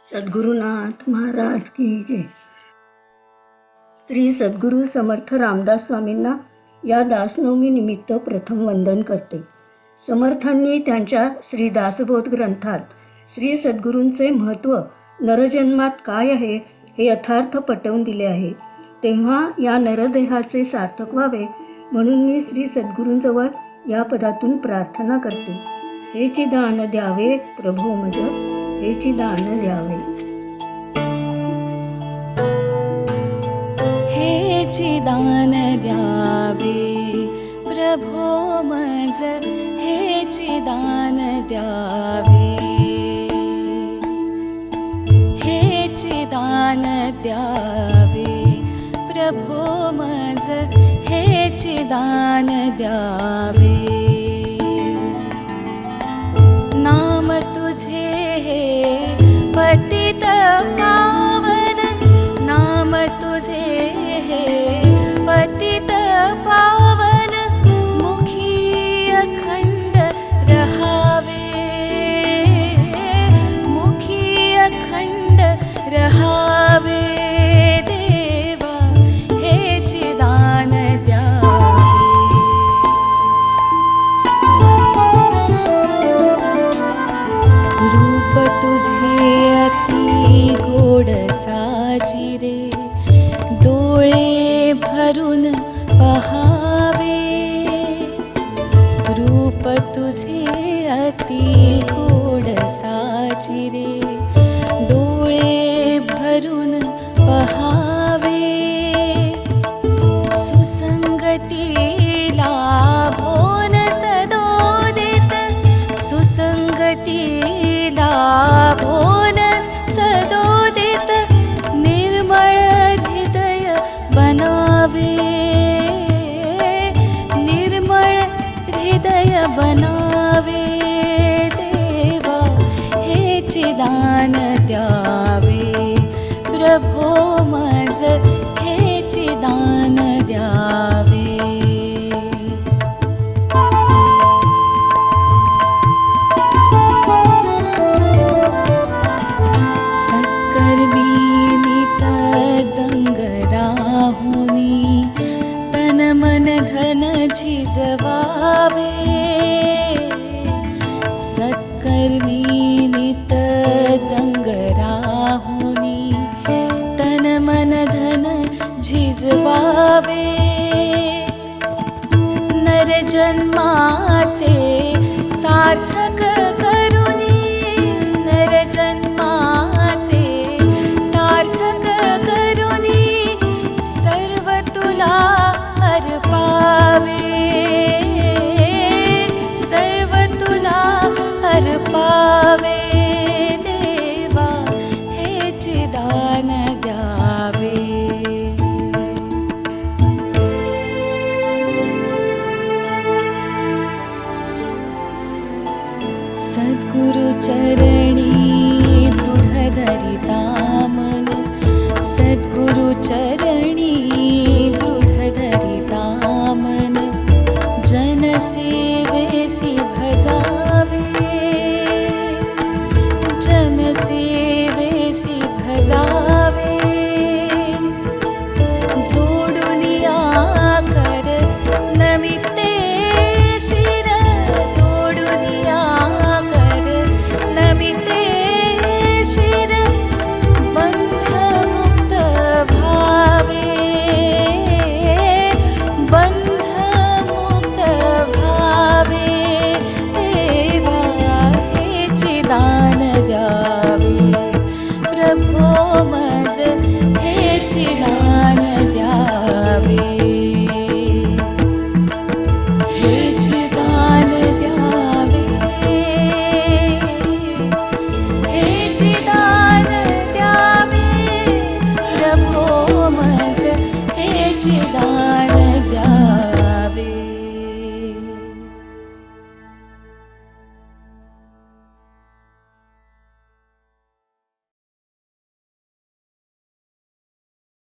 सद्गुरुनाथ महाराज की जय. श्री सद्गुरू समर्थ रामदास स्वामींना या दासनवमी निमित्त प्रथम वंदन करते. समर्थांनी त्यांच्या श्री दासबोध ग्रंथात श्री सद्गुरूंचे महत्त्व नरजन्मात काय आहे हे यथार्थ पटवून दिले आहे. तेव्हा या नरदेहाचे सार्थक व्हावे म्हणून मी श्री सद्गुरूंजवळ या पदातून प्रार्थना करते. हे दान द्यावे प्रभू मज. द्यावे हे चिदान द्यावे प्रभो मज हे चिदान द्यावे हे चिदान द्यावे प्रभो मज हे चिदान द्यावे பத்தி रूप तुझे अति गोड साजिरे डोळे भरून बनावे देवा हे चिदान द्यावे। प्रभो मज हे चिदान द्यावे मन धन झिजवावे सत्कर्मीनित दंगराहुनी तन मन धन झिजवावे नरजन्माचे सार्थक करुनी नरजन्माचे सार्थक करुनी सर्व तुला अर्पावे सर्व तुला अर्पावे देवा हे चिदान द्यावे। सद्गुरुचरणी दृढधरिता मन सद्गुरुचरणी